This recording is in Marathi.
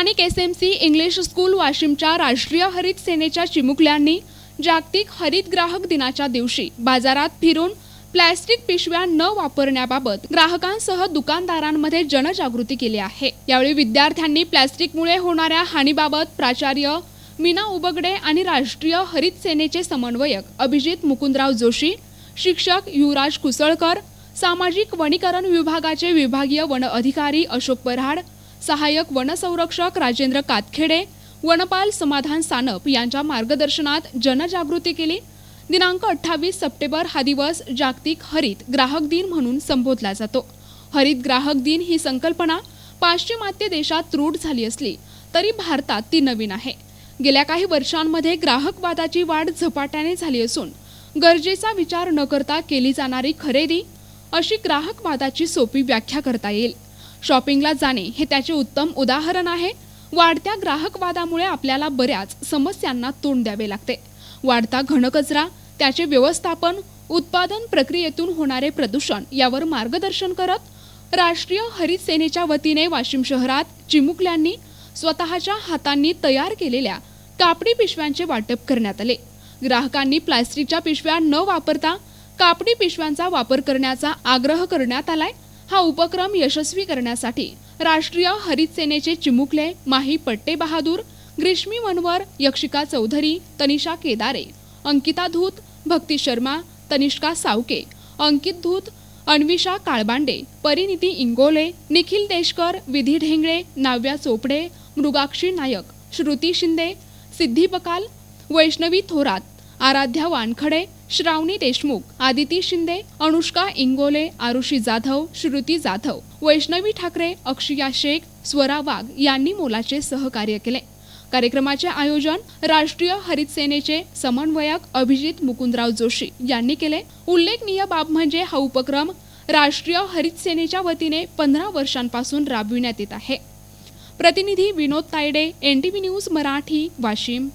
स्थानिक S M C English school वाशिमच्या राष्ट्रीय हरित सेनेच्या चिमुकल्यांनी जागतिक हरित ग्राहक दिनाच्या दिवशी बाजारात फिरून प्लॅस्टिक पिशव्या न वापरण्याबाबत ग्राहकांसह दुकानदारांमध्ये जनजागृती केली आहे. यावेळी विद्यार्थ्यांनी प्लॅस्टिकमुळे होणाऱ्या हानीबाबत प्राचार्य मीना उबगडे आणि राष्ट्रीय हरित सेनेचे समन्वयक अभिजित मुकुंदराव जोशी शिक्षक युवराज कुसळकर सामाजिक वनीकरण विभागाचे विभागीय वन अधिकारी अशोक पऱ्हाड सहाय्यक वनसंरक्षक राजेंद्र कातखेडे वनपाल समाधान सानप यांच्या मार्गदर्शनात जनजागृती केली. दिनांक अठ्ठावीस सप्टेंबर हा दिवस जागतिक हरित ग्राहक दिन म्हणून संबोधला जातो. हरित ग्राहक दिन ही संकल्पना पाश्चिमात्य देशात रूढ झाली असली तरी भारतात ती नवीन आहे. गेल्या काही वर्षांमध्ये ग्राहकवादाची वाढ झपाट्याने झाली असून गरजेचा विचार न करता केली जाणारी खरेदी अशी ग्राहकवादाची सोपी व्याख्या करता येईल. शॉपिंगला जाणे हे त्याचे उत्तम उदाहरण आहे. वाढत्या ग्राहकवादामुळे आपल्याला बऱ्याच समस्यांना तोंड द्यावे लागते. वाढता घनकचरा त्याचे व्यवस्थापन उत्पादन प्रक्रियेतून होणारे प्रदूषण यावर मार्गदर्शन करत राष्ट्रीय हरित सेनेच्या वतीने वाशिम शहरात चिमुकल्यांनी स्वतःच्या हातांनी तयार केलेल्या कापडी पिशव्यांचे वाटप करण्यात आले. ग्राहकांनी प्लास्टिकच्या पिशव्या न वापरता कापडी पिशव्यांचा वापर करण्याचा आग्रह करण्यात आलाय. हा उपक्रम यशस्वी करण्यासाठी राष्ट्रीय हरित सेनेचे चिमुकले माही पट्टे बहादूर ग्रीष्मी मनवर यक्षिका चौधरी तनिषा केदारे अंकिता धूत भक्ती शर्मा तनिष्का सावके अंकित धूत अन्विषा काळबांडे परिनिती इंगोले निखिल देशकर विधी ढेंगळे नाव्या चोपडे मृगाक्षी नायक श्रुती शिंदे सिद्धी बकाल वैष्णवी थोरात आराध्या वानखडे श्रावणी देशमुख आदिती शिंदे अनुष्का इंगोले आरुषी जाधव श्रुती जाधव वैष्णवी ठाकरे अक्षया शेख स्वरा वाघ यांनी मोलाचे सहकार्य केले. कार्यक्रमाचे आयोजन राष्ट्रीय हरित सेनेचे समन्वयक अभिजित मुकुंदराव जोशी यांनी केले. उल्लेखनीय बाब म्हणजे हा उपक्रम राष्ट्रीय हरित सेनेच्या वतीने पंधरा वर्षांपासून राबविण्यात येत आहे. प्रतिनिधी विनोद तायडे एन न्यूज मराठी वाशिम.